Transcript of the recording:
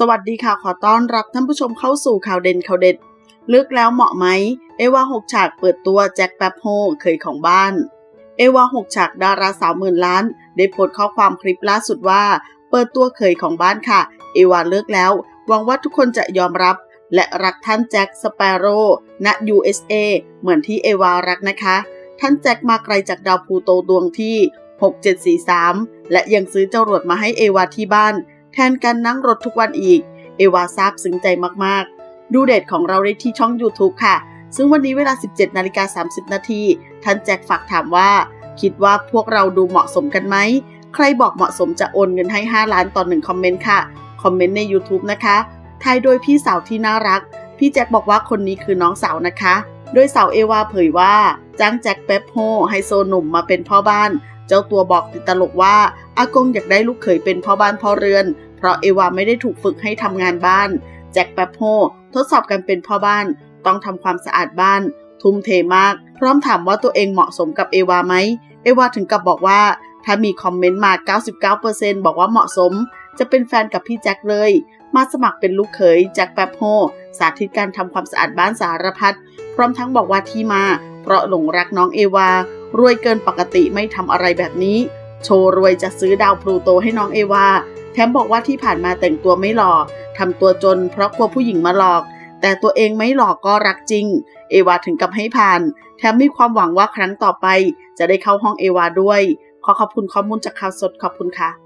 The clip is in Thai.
สวัสดีค่ะขอต้อนรับท่านผู้ชมเข้าสู่ข่าวเด่นข่าวเด็ดลือกแล้วเหมาะไหม เอวาหกฉากเปิดตัวแจ็คแป๊บโฮเคยของบ้าน เอวาหกฉากดาราสาวหมื่นล้าน ได้โพสต์ข้อความคลิปล่าสุดว่า เปิดตัวเคยของบ้านค่ะ เอวาเลิกแล้วหวังว่าทุกคนจะยอมรับ และรักท่านแจ็คสเปโร่ณ USA เหมือนที่เอวารักนะคะ ท่านแจ็คมาไกลจากดาวพูโตดวงที่ 6743 และยังซื้อจรวดมาให้เอวาที่บ้าน แทนการนั่งรถทุกวันอีก เอวาซาบซึ้งใจมากๆ ดูเดทของเราได้ที่ช่อง YouTube ค่ะ ซึ่งวันนี้เวลา 17นาฬิกา30 นาทีท่านแจ็คฝากถามว่า คิดว่าพวกเราดูเหมาะสมกันไหม ใครบอกเหมาะสมจะโอนเงินให้ 5 ล้านต่อหนึ่งคอมเมนต์ค่ะ คอมเมนต์ใน YouTube นะคะทายโดยพี่สาวที่น่ารัก พี่แจ็คบอกว่าคนนี้คือน้องสาวนะคะ โดยสาวเอวาเผยว่าจ้างแจ็คเป๊ปโฮไฮโซหนุ่มมาเป็นพ่อบ้าน เจ้าตัวบอกติดตลกว่า อากงอยากได้ลูกเขยเป็นพ่อบ้านพ่อเรือน เพราะเอวาไม่ได้ถูกฝึกให้ทำงานบ้าน แจ็คแป๊บโฮทดสอบการเป็นพ่อบ้าน ต้องทำความสะอาดบ้าน ทุ่มเทมาก พร้อมถามว่าตัวเองเหมาะสมกับเอวาไหม เอวาถึงกับบอกว่า ถ้ามีคอมเมนต์มา 99%บอกว่าเหมาะสม จะเป็นแฟนกับพี่แจ็คเลย มาสมัครเป็นลูกเขยแจ็คแป๊บโฮสาธิตการทำความสะอาดบ้านสารพัด พร้อมทั้งบอกว่าที่มา เพราะหลงรักน้องเอวารวยเกินปกติไม่ทำอะไรแบบนี้ โชว์รวยจะซื้อดาวพลูโตให้น้องเอวา แถมบอกว่าที่ผ่านมาแต่งตัวไม่หล่อทำตัวจนเพราะกลัวผู้หญิงมาหลอก แต่ตัวเองไม่หลอกก็รักจริง เอวาถึงกับให้ผ่าน แถมมีความหวังว่าครั้งต่อไป จะได้เข้าห้องเอวาด้วย ขอขอบคุณข้อมูลจากข่าวสดขอบคุณค่ะ